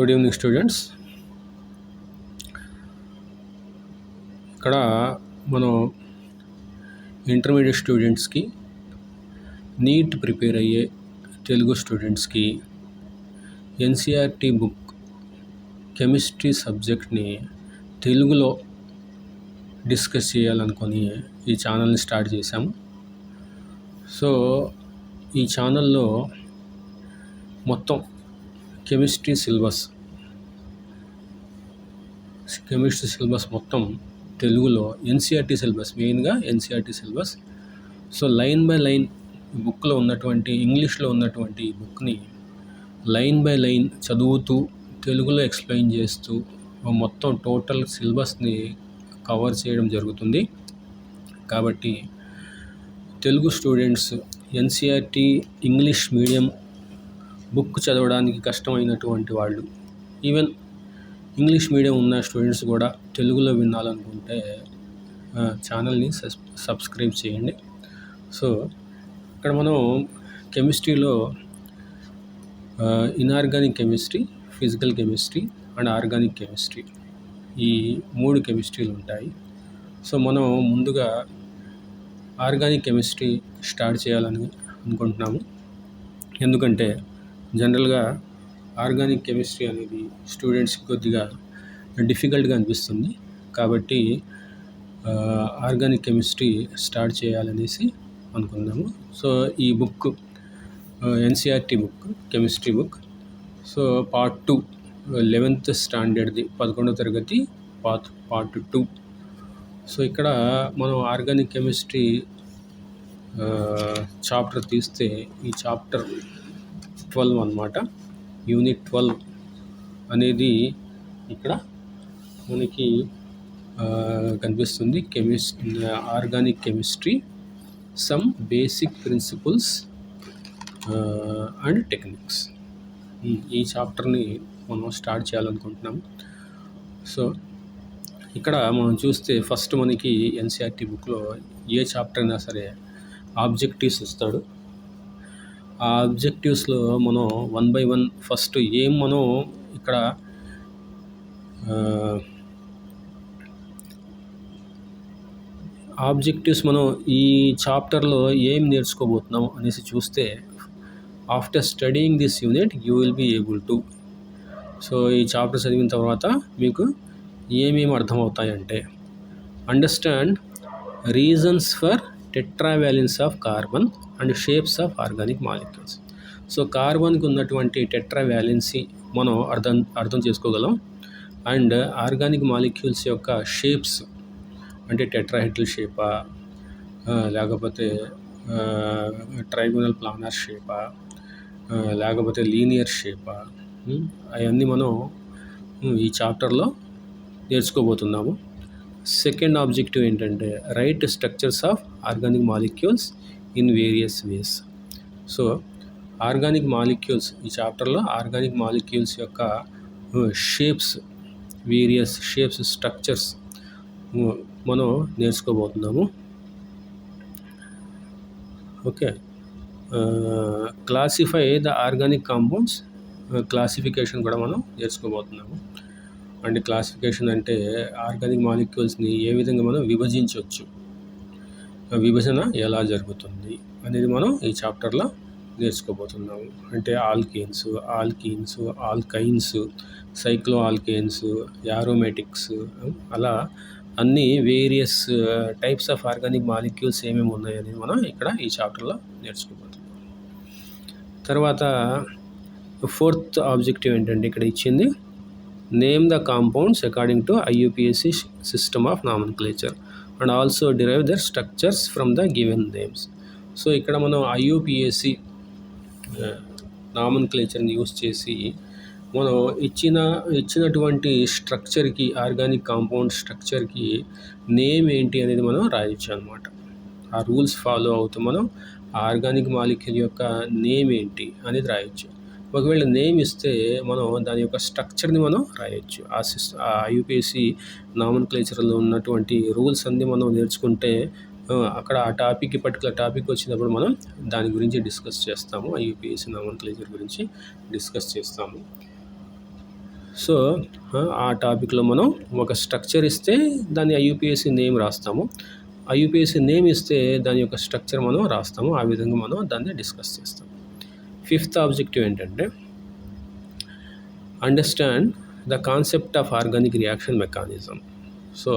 Good evening students ఇక్కడ మనం intermediate స్టూడెంట్స్కి నీట్ ప్రిపేర్ అయ్యే తెలుగు స్టూడెంట్స్కి ఎన్సిఆర్టీ బుక్ కెమిస్ట్రీ సబ్జెక్ట్ని తెలుగులో డిస్కస్ చేయాలనుకొని ఈ ఛానల్ని స్టార్ట్ చేశాము. సో ఈ ఛానల్లో మొత్తం కెమిస్ట్రీ సిలబస్. కెమిస్ట్రీ సిలబస్ మొత్తం తెలుగులో ఎన్సీఆర్టీ సిలబస్ మెయిన్గా NCERT syllabus. So line by line బుక్లో ఉన్నటువంటి ఇంగ్లీష్లో ఉన్నటువంటి ఈ బుక్ని లైన్ బై లైన్ చదువుతూ తెలుగులో ఎక్స్ప్లెయిన్ చేస్తూ మొత్తం టోటల్ సిలబస్ని కవర్ చేయడం జరుగుతుంది. కాబట్టి Telugu students NCERT English medium book చదవడానికి కష్టమైనటువంటి వాళ్ళు. ఈవెన్ ఇంగ్లీష్ మీడియం ఉన్న స్టూడెంట్స్ కూడా తెలుగులో వినాలనుకుంటే ఛానల్ని సబ్స్క్రైబ్ చేయండి. సో ఇక్కడ మనం కెమిస్ట్రీలో inorganic chemistry physical chemistry and organic chemistry ఈ మూడు కెమిస్ట్రీలు ఉంటాయి. సో మనం ముందుగా ఆర్గానిక్ కెమిస్ట్రీ స్టార్ట్ చేయాలని అనుకుంటున్నాము. ఎందుకంటే జనరల్గా ఆర్గానిక్ కెమిస్ట్రీ అనేది స్టూడెంట్స్కి కొద్దిగా డిఫికల్ట్గా అనిపిస్తుంది. కాబట్టి ఆర్గానిక్ కెమిస్ట్రీ స్టార్ట్ చేయాలనేసి అనుకున్నాము సో ఈ book NCERT book chemistry book. So part two eleventh స్టాండర్డ్ది పదకొండవ తరగతి పార్ట్ పార్ట్ టూ. సో ఇక్కడ మనం ఆర్గానిక్ కెమిస్ట్రీ చాప్టర్ తీస్తే ఈ చాప్టర్ ట్వెల్వ్ అనమాట యూనిట్ ట్వెల్వ్ అనేది ఇక్కడ మనకి కనిపిస్తుంది. కెమిస్ organic chemistry some basic principles and techniques. ఈ చాప్టర్ని మనం స్టార్ట్ చేయాలనుకుంటున్నాం. సో ఇక్కడ మనం చూస్తే ఫస్ట్ మనకి ఎన్సీఆర్టీ బుక్లో ఏ చాప్టర్ అయినా సరే ఆబ్జెక్టివ్స్ ఇస్తాడు. ఆ ఆబ్జెక్టివ్స్లో మనం వన్ బై వన్ ఫస్ట్ ఏం మనం ఇక్కడ ఆబ్జెక్టివ్స్ మనం ఈ చాప్టర్లో ఏం నేర్చుకోబోతున్నాం అనేసి చూస్తే after studying this unit you will be able to. So ఈ చాప్టర్ చదివిన తర్వాత మీకు ఏమేమి అర్థమవుతాయంటే understand reasons for tetravalence of carbon and shapes of organic molecules. So కార్బన్కి ఉన్నటువంటి టెట్రావాలెన్సీ మనం అర్థం అర్థం చేసుకోగలం. అండ్ ఆర్గానిక్ మాలిక్యూల్స్ యొక్క షేప్స్ అంటే టెట్రాహెడ్రల్ షేపా లేకపోతే ట్రైగోనల్ ప్లానర్ షేపా లేకపోతే లీనియర్ షేపా అవన్నీ మనం ఈ చాప్టర్లో నేర్చుకోబోతున్నాము. సెకండ్ ఆబ్జెక్టివ్ ఏంటంటే write structures of organic molecules in various ways so organic molecules ఈ చాప్టర్లో ఆర్గానిక్ మాలిక్యూల్స్ యొక్క షేప్స్ వేరియస్ షేప్స్ స్ట్రక్చర్స్ మనం నేర్చుకోబోతున్నాము. Okay classify the organic compounds classification కూడా మనం నేర్చుకోబోతున్నాము. అండ్ క్లాసిఫికేషన్ అంటే ఆర్గానిక్ మాలిక్యూల్స్ని ఏ విధంగా మనం విభజించవచ్చు? విభజన ఎలా జరుగుతుంది అనేది మనం ఈ చాప్టర్లో నేర్చుకోబోతున్నాము. అంటే alkanes alkenes alkynes alkanes aromatics అలా అన్ని various types of organic molecules ఏమేమి ఉన్నాయని మనం ఇక్కడ ఈ చాప్టర్లో నేర్చుకోబోతున్నాం. తర్వాత ఫోర్త్ ఆబ్జెక్టివ్ ఏంటంటే ఇక్కడ ఇచ్చింది name the compounds according to IUPAC system of nomenclature and also derive their structures from the given names so ఇక్కడ మనం ఐయుపిఎస్సి నామన్క్లేచర్ని యూస్ చేసి మనం ఇచ్చిన ఇచ్చినటువంటి స్ట్రక్చర్కి ఆర్గానిక్ కాంపౌండ్ స్ట్రక్చర్కి నేమ్ ఏంటి అనేది మనం రాయొచ్చు అనమాట ఆ రూల్స్ ఫాలో అవుతూ మనం ఆర్గానిక్ మాలిక్యూల్ యొక్క నేమ్ ఏంటి అనేది రాయొచ్చు. ఒకవేళ నేమ్ ఇస్తే మనం దాని యొక్క స్ట్రక్చర్ని మనం రాయొచ్చు. ఆ సిస్ ఆ యూపీఎస్సి నామన్ క్లేచర్లో ఉన్నటువంటి రూల్స్ అన్నీ మనం నేర్చుకుంటే అక్కడ ఆ టాపిక్ పర్టికులర్ టాపిక్ వచ్చినప్పుడు మనం దాని గురించి డిస్కస్ చేస్తాము. ఆ యూపీఎస్సి నామన్ క్లేచర్ గురించి డిస్కస్ చేస్తాము. సో ఆ టాపిక్లో మనం ఒక స్ట్రక్చర్ ఇస్తే దాన్ని ఐయుపిఎస్సి నేమ్ రాస్తాము. ఐయుపిఎస్సి నేమ్ ఇస్తే దాని యొక్క స్ట్రక్చర్ మనం రాస్తాము. ఆ విధంగా మనం దాన్ని డిస్కస్ చేస్తాం ఫిఫ్త్ ఆబ్జెక్టివ్ ఏంటంటే understand the concept of organic reaction mechanism so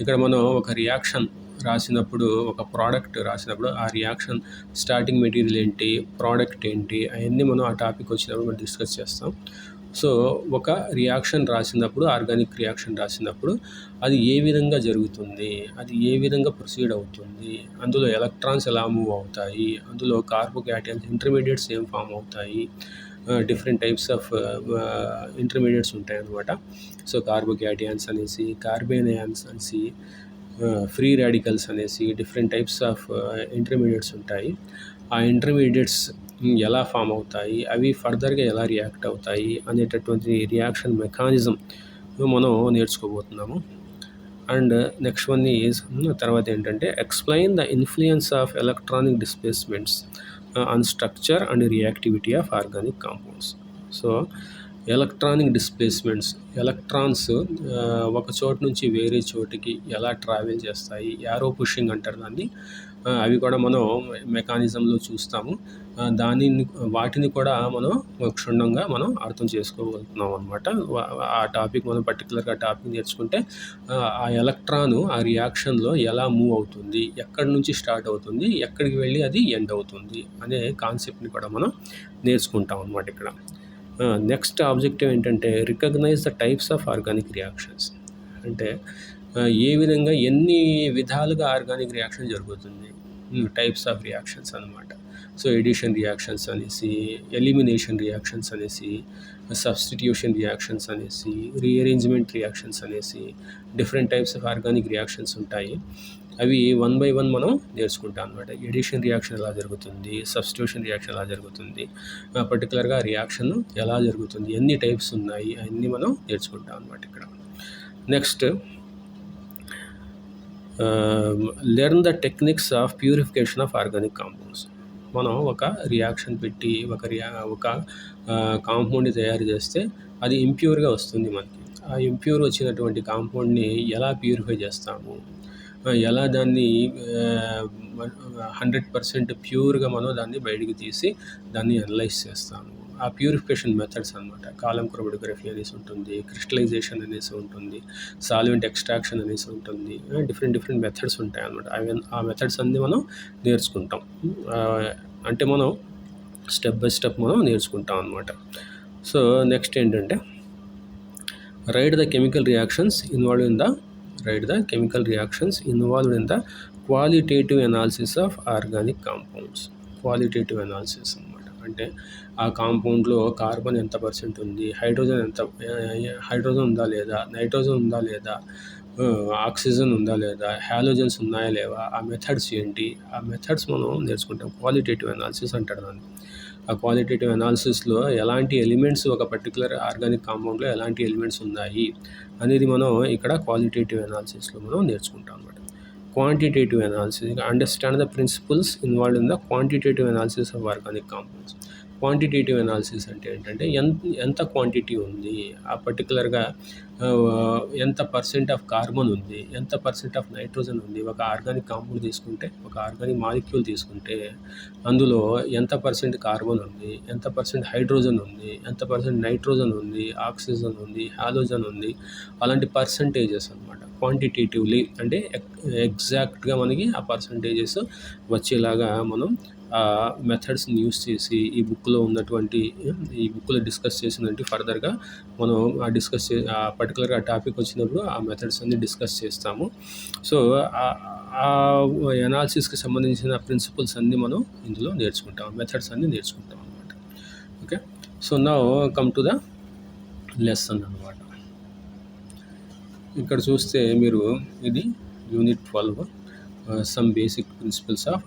ఇక్కడ మనం ఒక రియాక్షన్ రాసినప్పుడు ఒక ప్రోడక్ట్ రాసినప్పుడు ఆ రియాక్షన్ స్టార్టింగ్ మెటీరియల్ ఏంటి ప్రోడక్ట్ ఏంటి అవన్నీ మనం ఆ టాపిక్ వచ్చినప్పుడు మనం డిస్కస్ చేస్తాం. సో ఒక రియాక్షన్ రాసినప్పుడు ఆర్గానిక్ రియాక్షన్ రాసినప్పుడు అది ఏ విధంగా జరుగుతుంది? అది ఏ విధంగా ప్రొసీడ్ అవుతుంది? అందులో ఎలక్ట్రాన్స్ ఎలా మూవ్ అవుతాయి? అందులో కార్బోక్యాటన్స్ ఇంటర్మీడియట్స్ ఏం ఫామ్ అవుతాయి. డిఫరెంట్ టైప్స్ ఆఫ్ ఇంటర్మీడియట్స్ ఉంటాయి అన్నమాట. సో కార్బోక్యాటియాన్స్ అనేసి కార్బేనియాన్స్ అనేసి ఫ్రీ రాడికల్స్ అనేసి డిఫరెంట్ టైప్స్ ఆఫ్ ఇంటర్మీడియట్స్ ఉంటాయి. ఆ ఇంటర్మీడియట్స్ ఎలా ఫామ్ అవుతాయి అవి ఫర్దర్గా ఎలా రియాక్ట్ అవుతాయి అనేటటువంటి రియాక్షన్ మెకానిజం మనం నేర్చుకోబోతున్నాము. అండ్ నెక్స్ట్ వన్ ఈజ్ తర్వాత ఏంటంటే explain the influence of electronic displacements on structure and reactivity of organic compounds. So electronic displacements electrons ఒక చోటు నుంచి వేరే చోటికి ఎలా ట్రావెల్ చేస్తాయి యారో పుషింగ్ అంటారు దాన్ని అవి కూడా మనం మెకానిజంలో చూస్తాము. దానిని వాటిని కూడా మనం క్షుణ్ణంగా మనం అర్థం చేసుకోగలుగుతున్నాం అనమాట ఆ టాపిక్ మనం పర్టికులర్గా టాపిక్ నేర్చుకుంటే ఆ ఎలక్ట్రాను ఆ రియాక్షన్లో ఎలా మూవ్ అవుతుంది ఎక్కడి నుంచి స్టార్ట్ అవుతుంది ఎక్కడికి వెళ్ళి అది ఎండ్ అవుతుంది అనే కాన్సెప్ట్ని కూడా మనం నేర్చుకుంటాం అనమాట ఇక్కడ. నెక్స్ట్ ఆబ్జెక్టివ్ ఏంటంటే recognise the types of organic reactions. అంటే ఏ విధంగా ఎన్ని విధాలుగా ఆర్గానిక్ రియాక్షన్ జరుగుతుంది టైప్స్ ఆఫ్ రియాక్షన్స్ అనమాట సో ఎడిషన్ రియాక్షన్స్ అనేసి ఎలిమినేషన్ రియాక్షన్స్ అనేసి సబ్స్టిట్యూషన్ రియాక్షన్స్ అనేసి రీఅరేంజ్మెంట్ రియాక్షన్స్ అనేసి different types of organic reactions ఉంటాయి. అవి వన్ బై వన్ మనం నేర్చుకుంటాం అనమాట ఎడిషన్ రియాక్షన్ ఎలా జరుగుతుంది సబ్స్టిట్యూషన్ రియాక్షన్ ఎలా జరుగుతుంది పర్టికులర్గా రియాక్షన్ ఎలా జరుగుతుంది ఎన్ని టైప్స్ ఉన్నాయి అన్నీ మనం నేర్చుకుంటాం అనమాట ఇక్కడ. Next learn the techniques of purification of organic compounds. మనం ఒక రియాక్షన్ పెట్టి ఒక రియా ఒక కాంపౌండ్ని తయారు చేస్తే అది ఇంప్యూర్గా వస్తుంది మనకి. ఆ ఇంప్యూర్ వచ్చినటువంటి కాంపౌండ్ని ఎలా ప్యూరిఫై చేస్తాము? ఎలా దాన్ని హండ్రెడ్ పర్సెంట్ ప్యూర్గా మనం దాన్ని బయటికి తీసి దాన్ని అనలైజ్ చేస్తాము? ఆ ప్యూరిఫికేషన్ మెథడ్స్ అనమాట కాలం క్రోమటోగ్రఫీ అనేసి ఉంటుంది క్రిస్టలైజేషన్ అనేసి ఉంటుంది సాల్వెంట్ ఎక్స్ట్రాక్షన్ అనేసి ఉంటుంది డిఫరెంట్ డిఫరెంట్ మెథడ్స్ ఉంటాయి అనమాట అవి ఆ మెథడ్స్ అన్నీ మనం నేర్చుకుంటాం. అంటే మనం స్టెప్ బై స్టెప్ మనం నేర్చుకుంటాం అనమాట సో నెక్స్ట్ ఏంటంటే write the chemical reactions involve in the write the chemical reactions involved in the qualitative analysis of organic compounds qualitative analysis అనమాట అంటే ఆ కాంపౌండ్లో కార్బన్ ఎంత పర్సెంట్ ఉంది? హైడ్రోజన్ ఎంత హైడ్రోజన్ ఉందా లేదా? నైట్రోజన్ ఉందా లేదా? ఆక్సిజన్ ఉందా లేదా? హ్యాలోజన్స్ ఉన్నాయా లేవా? ఆ మెథడ్స్ ఏంటి? ఆ మెథడ్స్ మనం నేర్చుకుంటాం. క్వాలిటేటివ్ అనాలిసిస్ అంటారు దాన్ని. ఆ క్వాలిటేటివ్ అనాలిసిస్లో ఎలాంటి ఎలిమెంట్స్ ఒక పర్టికులర్ ఆర్గానిక్ కాంపౌండ్లో ఎలాంటి ఎలిమెంట్స్ ఉన్నాయి అనేది మనం ఇక్కడ క్వాలిటేటివ్ అనాలిసిస్లో మనం నేర్చుకుంటాం quantitative analysis understand the principles involve in the quantitative analysis of organic compounds quantitative analysis అంటే ఏంటంటే ఎంత ఎంత క్వాంటిటీ ఉంది ఆ పర్టికులర్గా ఎంత పర్సెంట్ ఆఫ్ కార్బన్ ఉంది ఎంత పర్సెంట్ ఆఫ్ నైట్రోజన్ ఉంది ఒక ఆర్గానిక్ కాంపౌండ్ తీసుకుంటే ఒక ఆర్గానిక్ మాలిక్యూల్ తీసుకుంటే అందులో ఎంత పర్సెంట్ కార్బన్ ఉంది ఎంత పర్సెంట్ హైడ్రోజన్ ఉంది ఎంత పర్సెంట్ నైట్రోజన్ ఉంది ఆక్సిజన్ ఉంది హాలోజన్ ఉంది అలాంటి పర్సంటేజెస్ అనమాట క్వాంటిటేటివ్లీ అంటే ఎగ్జాక్ట్గా మనకి ఆ పర్సంటేజెస్ వచ్చేలాగా మనం ఆ మెథడ్స్ని యూస్ చేసి ఈ బుక్లో ఉన్నటువంటి ఈ బుక్లో డిస్కస్ చేసినట్టు ఫర్దర్గా మనం ఆ డిస్కస్ చే ఆ పర్టికులర్గా ఆ టాపిక్ వచ్చినప్పుడు ఆ మెథడ్స్ అన్ని డిస్కస్ చేస్తాము. సో ఆ ఎనాలిసిస్కి సంబంధించిన ప్రిన్సిపల్స్ అన్నీ మనం ఇందులో నేర్చుకుంటాం. మెథడ్స్ అన్నీ నేర్చుకుంటాం అనమాట okay so now come to the lesson అనమాట ఇక్కడ చూస్తే మీరు ఇది unit twelve some basic principles of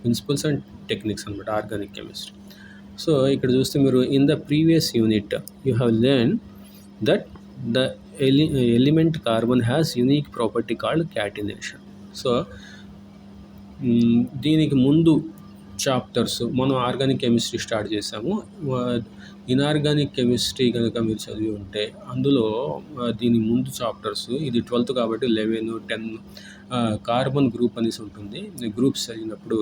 principles and techniques అనమాట ఆర్గానిక్ కెమిస్ట్రీ సో ఇక్కడ చూస్తే మీరు in the previous unit you have learn that the ఎలి element carbon has unique property called catenation so దీనికి ముందు చాప్టర్స్ మనం ఆర్గానిక్ కెమిస్ట్రీ స్టార్ట్ చేసాము inorganic chemistry కనుక మీరు చదివి ఉంటే అందులో దీని ముందు చాప్టర్స్ ఇది ట్వెల్త్ కాబట్టి లెవెన్ టెన్ కార్బన్ గ్రూప్ అనేసి ఉంటుంది. గ్రూప్స్ చదివినప్పుడు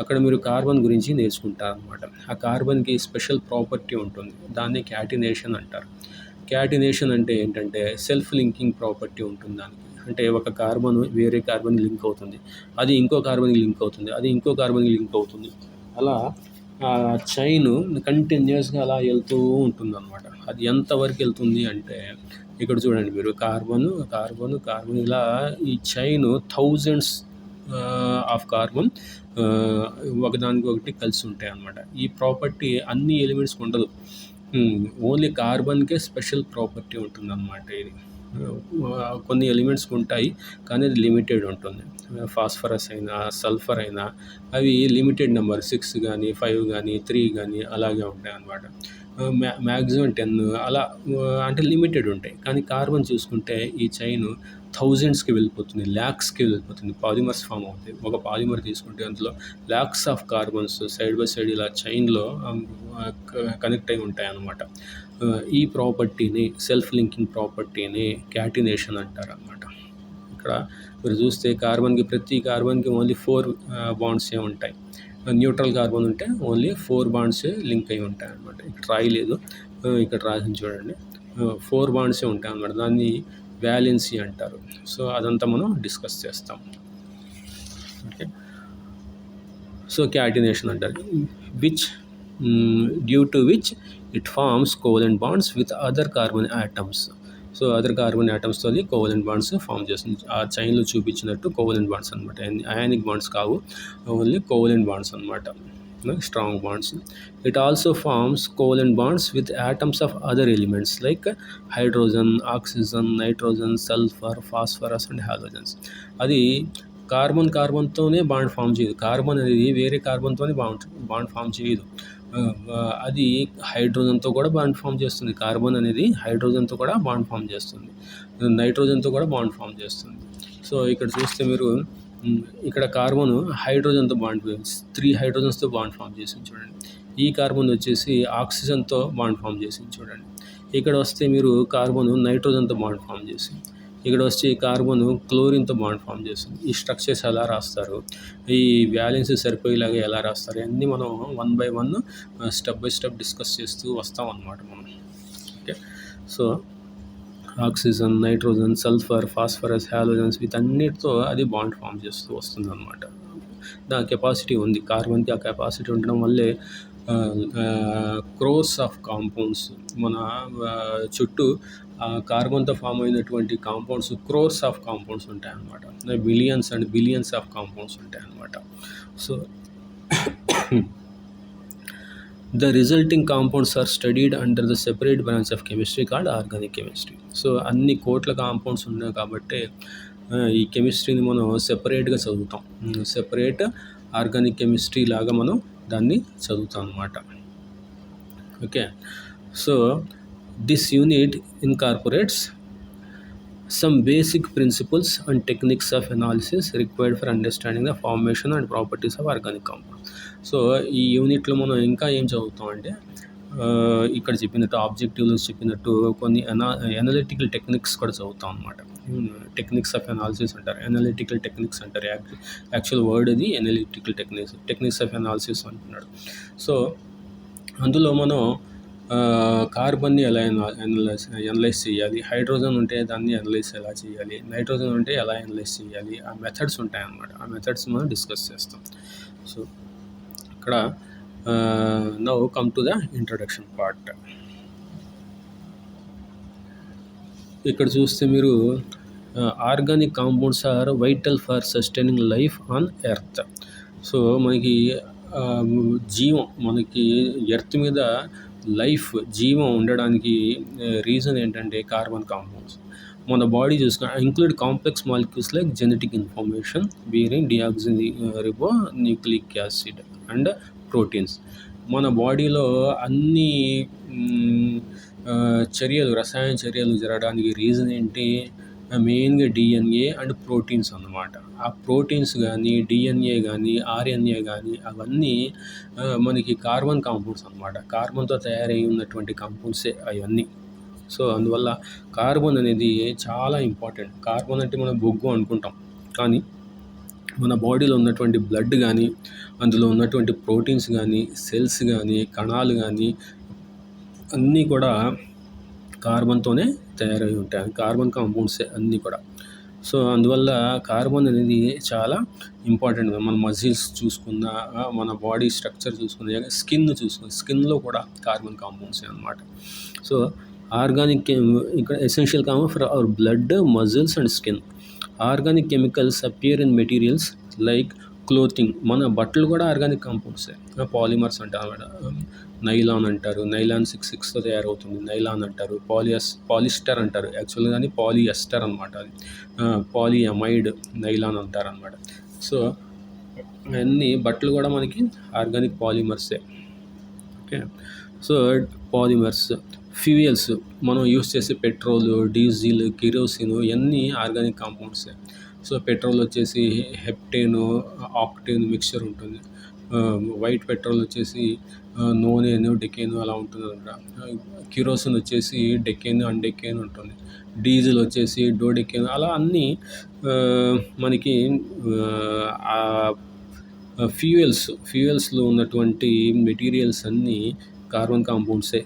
అక్కడ మీరు కార్బన్ గురించి నేర్చుకుంటారు అనమాట ఆ కార్బన్కి స్పెషల్ ప్రాపర్టీ ఉంటుంది. దాన్ని క్యాటినేషన్ అంటారు. క్యాటినేషన్ అంటే ఏంటంటే సెల్ఫ్ లింకింగ్ ప్రాపర్టీ ఉంటుంది దానికి. అంటే ఒక కార్బన్ వేరే కార్బన్ లింక్ అవుతుంది. అది ఇంకో కార్బన్కి లింక్ అవుతుంది. అది ఇంకో కార్బన్కి లింక్ అవుతుంది. అలా ఆ చైన్ కంటిన్యూస్గా అలా వెళ్తూ ఉంటుంది అనమాట అది ఎంతవరకు వెళ్తుంది అంటే ఇక్కడ చూడండి మీరు కార్బన్ కార్బన్ కార్బన్ ఇలా ఈ చైన్ థౌజండ్స్ ఆఫ్ కార్బన్ ఒకదానికి ఒకటి కలిసి ఉంటాయి అన్నమాట ఈ ప్రాపర్టీ అన్ని ఎలిమెంట్స్కి ఉండదు. ఓన్లీ కార్బన్కే స్పెషల్ ప్రాపర్టీ ఉంటుంది ఇది. కొన్ని ఎలిమెంట్స్ ఉంటాయి కానీ అది లిమిటెడ్ ఉంటుంది. ఫాస్ఫరస్ అయినా సల్ఫర్ అయినా అవి లిమిటెడ్ నెంబర్ సిక్స్ కానీ ఫైవ్ కానీ త్రీ కానీ అలాగే ఉంటాయి అన్నమాట. మ్యా మ్యాక్సిమం టెన్ అలా అంటే లిమిటెడ్ ఉంటాయి. కానీ కార్బన్ చూసుకుంటే ఈ చైన్ థౌజండ్స్కి వెళ్ళిపోతుంది ల్యాక్స్కి వెళ్ళిపోతుంది పాలిమర్స్ ఫామ్ అవుతాయి ఒక పాలిమర్ తీసుకుంటే అందులో lakhs of carbons side by side ఇలా చైన్లో కనెక్ట్ అయి ఉంటాయి అన్నమాట ఈ ప్రాపర్టీని సెల్ఫ్ లింకింగ్ ప్రాపర్టీని క్యాటినేషన్ అంటారు అనమాట ఇక్కడ మీరు చూస్తే కార్బన్కి ప్రతి కార్బన్కి ఓన్లీ ఫోర్ బాండ్సే ఉంటాయి. న్యూట్రల్ కార్బన్ ఉంటే ఓన్లీ ఫోర్ బాండ్సే లింక్ అయి ఉంటాయి అనమాట ఇక్కడ రాయలేదు. ఇక్కడ రాసింది చూడండి. ఫోర్ బాండ్సే ఉంటాయి అనమాట దాన్ని వ్యాలెన్సీ అంటారు. సో అదంతా మనం డిస్కస్ చేస్తాం. ఓకే సో క్యాటినేషన్ అంటారు. Which due to which it forms covalent bonds with other carbon atoms so other carbon యాటమ్స్తో covalent bonds form చేస్తుంది. ఆ చైన్లో చూపించినట్టు కోవలెంట్ బాండ్స్ అనమాట అయానిక్ బాండ్స్ కావు. ఓన్లీ కోవలెంట్ బాండ్స్ అనమాట strong bonds it also forms covalent bonds with atoms of other elements like hydrogen oxygen nitrogen sulphur phosphorus and halogens. అది carbon కార్బన్తోనే bond form చేయదు. కార్బన్ అనేది వేరే కార్బన్తోనే bond bond form చేయదు. అది హైడ్రోజన్తో కూడా బాండ్ ఫామ్ చేస్తుంది. కార్బన్ అనేది హైడ్రోజన్తో కూడా బాండ్ ఫామ్ చేస్తుంది. నైట్రోజన్తో కూడా బాండ్ ఫామ్ చేస్తుంది. సో ఇక్కడ చూస్తే మీరు ఇక్కడ కార్బన్ హైడ్రోజన్తో బాండ్ త్రీ హైడ్రోజన్స్తో బాండ్ ఫామ్ చేసింది చూడండి. ఈ కార్బన్ వచ్చేసి ఆక్సిజన్తో బాండ్ ఫామ్ చేసింది చూడండి. ఇక్కడ వస్తే మీరు కార్బన్ నైట్రోజన్తో బాండ్ ఫామ్ చేసింది ఇక్కడ వచ్చి కార్బన్ క్లోరిన్తో బాండ్ ఫామ్ చేస్తుంది ఈ స్ట్రక్చర్స్ ఎలా రాస్తారు ఈ బ్యాలెన్స్ సరిపోయేలాగా ఎలా రాస్తారు అన్నీ మనం one by one step by step discuss చేస్తూ వస్తాం అన్నమాట మనం. Okay? So oxygen nitrogen sulphur phosphorus halogens వీటన్నిటితో అది బాండ్ ఫామ్ చేస్తూ వస్తుంది అనమాట దాని కెపాసిటీ ఉంది. కార్బన్కి ఆ కెపాసిటీ ఉండడం వల్లే క్రోస్ ఆఫ్ కాంపౌండ్స్ మన చుట్టూ కార్బన్తో ఫామ్ అయినటువంటి కాంపౌండ్స్ క్రోర్స్ ఆఫ్ కాంపౌండ్స్ ఉంటాయి అన్నమాట billions and billions of compounds ఉంటాయి అన్నమాట so the resulting compounds are studied under the separate branch of chemistry called organic chemistry so అన్ని కోట్ల కాంపౌండ్స్ ఉన్నాయి కాబట్టి ఈ కెమిస్ట్రీని మనం సెపరేట్గా చదువుతాం. సెపరేట్ ఆర్గానిక్ కెమిస్ట్రీ లాగా మనం దాన్ని చదువుతాం అన్నమాట. Okay so this unit incorporates some basic principles and techniques of analysis required for understanding the formation and properties of organic compounds. So ఈ యూనిట్లో మనం ఇంకా ఏం చదువుతాం అంటే ఇక్కడ చెప్పినట్టు ఆబ్జెక్టివ్లో చెప్పినట్టు కొన్ని అనా ఎనలిటికల్ టెక్నిక్స్ కూడా చదువుతాం అనమాట టెక్నిక్స్ ఆఫ్ ఎనాలిసిస్ అంటారు. ఎనలిటికల్ టెక్నిక్స్ అంటారు. యాక్చువల్ వర్డ్ అది analytical techniques techniques of analysis అంటున్నాడు. సో అందులో మనం కార్బన్ని ఎలా ఎనలైజ్ ఎనలైజ్ చేయాలి? హైడ్రోజన్ ఉంటే దాన్ని ఎనలైజ్ ఎలా చేయాలి? నైట్రోజన్ ఉంటే ఎలా ఎనలైజ్ చేయాలి? ఆ మెథడ్స్ ఉంటాయి అన్నమాట ఆ మెథడ్స్ మనం డిస్కస్ చేస్తాం. సో ఇక్కడ now come to the introduction part ఇక్కడ చూస్తే మీరు organic compounds are vital for sustaining life on earth. So మనకి జీవం మనకి ఎర్త్ మీద లైఫ్ జీవం ఉండడానికి రీజన్ ఏంటంటే కార్బన్ కాంపౌండ్స్. మన బాడీ చూసుకున్న include complex molecules like genetic information bearing deoxyribonucleic acid and proteins. మన బాడీలో అన్ని చర్యలు రసాయన చర్యలు జరగడానికి రీజన్ ఏంటి? మెయిన్గా డిఎన్ఏ అండ్ ప్రోటీన్స్ అన్నమాట. ఆ ప్రోటీన్స్ కానీ డిఎన్ఏ కానీ ఆర్ఎన్ఏ కానీ అవన్నీ మనకి కార్బన్ కాంపౌండ్స్ అన్నమాట. కార్బన్తో తయారై ఉన్నటువంటి కాంపౌండ్సే అవన్నీ. సో అందువల్ల కార్బన్ అనేది చాలా ఇంపార్టెంట్. కార్బన్ అంటే మనం బొగ్గు అనుకుంటాం. కానీ మన బాడీలో ఉన్నటువంటి బ్లడ్ కానీ అందులో ఉన్నటువంటి ప్రోటీన్స్ కానీ సెల్స్ కానీ కణాలు కానీ అన్నీ కూడా కార్బన్తోనే తయారై ఉంటాయి. కార్బన్ కాంపౌండ్సే అన్నీ కూడా. సో అందువల్ల కార్బన్ అనేది చాలా ఇంపార్టెంట్. మన మజిల్స్ చూసుకున్నా మన బాడీ స్ట్రక్చర్ చూసుకున్నా స్కిన్ చూసుకున్న స్కిన్లో కూడా కార్బన్ కాంపౌండ్సే అనమాట సో ఆర్గానిక్ ఇక్కడ essential common for our blood muscles and skin. Organic chemicals appear in materials like clothing మన బట్టలు కూడా ఆర్గానిక్ కాంపౌండ్సే పాలిమర్స్ అంటారు నైలాన్ అంటారు. నైలాన్ సిక్స్ సిక్స్తో తయారవుతుంది. నైలాన్ అంటారు. పాలియస్ పాలిస్టర్ అంటారు. యాక్చువల్గా కానీ పాలియస్టర్ అనమాట అది. పాలియమైడ్ నైలాన్ అంటారు అనమాట సో అవన్నీ బట్టలు కూడా మనకి ఆర్గానిక్ పాలిమర్సే ఓకే? సో పాలిమర్స్ ఫ్యూయల్స్ మనం యూస్ చేసే పెట్రోల్ డీజిల్ కిరోసిన్ ఇవన్నీ ఆర్గానిక్ కాంపౌండ్సే సో పెట్రోల్ వచ్చేసి హెప్టేన్ ఆక్టేన్ మిక్చర్ ఉంటుంది. వైట్ పెట్రోల్ వచ్చేసి నూనెను డెకేను అలా ఉంటుంది అనమాట కిరోసిన్ వచ్చేసి డెకేన్ అండ్ డెకేన్ ఉంటుంది. డీజిల్ వచ్చేసి డోడెకేన్ అలా అన్నీ మనకి ఫ్యూయల్స్ ఫ్యూయల్స్లో ఉన్నటువంటి మెటీరియల్స్ అన్నీ కార్బన్ కాంపౌండ్సే.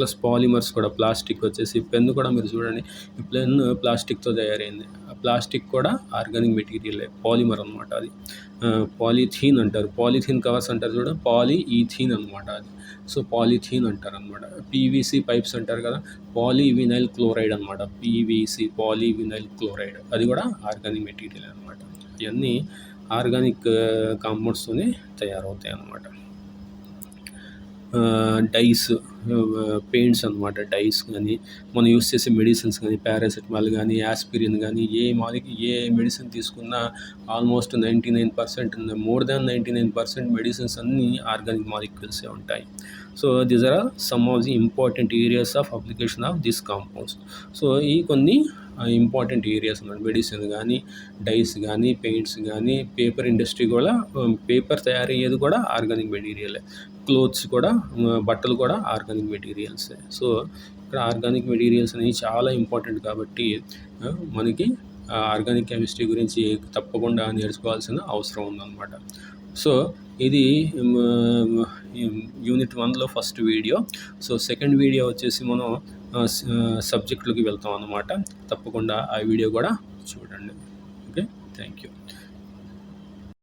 ప్లస్ పాలిమర్స్ కూడా ప్లాస్టిక్ వచ్చేసి పెన్ కూడా మీరు చూడండి ఈ పెన్ ప్లాస్టిక్తో తయారైంది. ఆ ప్లాస్టిక్ కూడా ఆర్గానిక్ మెటీరియలే పాలిమర్ అనమాట అది. పాలిథీన్ అంటారు. పాలిథీన్ కవర్స్ అంటారు చూడ పాలి ఈథీన్ అనమాట అది. సో పాలిథీన్ అంటారు అనమాట పీవీసీ పైప్స్ అంటారు కదా పాలీవినైల్ క్లోరైడ్ అనమాట పీవీసీ పాలీవినైల్ క్లోరైడ్. అది కూడా ఆర్గానిక్ మెటీరియల్ అనమాట ఇవన్నీ ఆర్గానిక్ కాంపౌండ్స్తోనే తయారవుతాయి అన్నమాట. డైస్ పెయింట్స్ అనమాట డైస్ కానీ మనం యూస్ చేసే మెడిసిన్స్ కానీ పారాసెటమాల్ కానీ యాస్పిరిన్ కానీ ఏ మాలికి ఏ మెడిసిన్ తీసుకున్నా almost ninety nine percent more than ninety nine percent medicines అన్నీ ఆర్గానిక్ మాలిక్యూల్సే ఉంటాయి. So these are some of the important areas of application of this compounds. So ఈ కొన్ని ఇంపార్టెంట్ ఏరియాస్ అన్నమాట మెడిసిన్ కానీ డైస్ కానీ పెయింట్స్ కానీ పేపర్ ఇండస్ట్రీ కూడా పేపర్ తయారయ్యేది కూడా ఆర్గానిక్ మెటీరియలే క్లోత్స్ కూడా బట్టలు కూడా ఆర్గానిక్ మెటీరియల్సే సో ఇక్కడ ఆర్గానిక్ మెటీరియల్స్ అనేవి చాలా ఇంపార్టెంట్ కాబట్టి మనకి ఆర్గానిక్ కెమిస్ట్రీ గురించి తప్పకుండా నేర్చుకోవాల్సిన అవసరం ఉందన్నమాట. సో ఇది యూనిట్ వన్లో first video so second video వచ్చేసి మనం సబ్జెక్టులకి వెళ్తాం అన్నమాట. తప్పకుండా ఆ వీడియో కూడా చూడండి. ఓకే? Thank you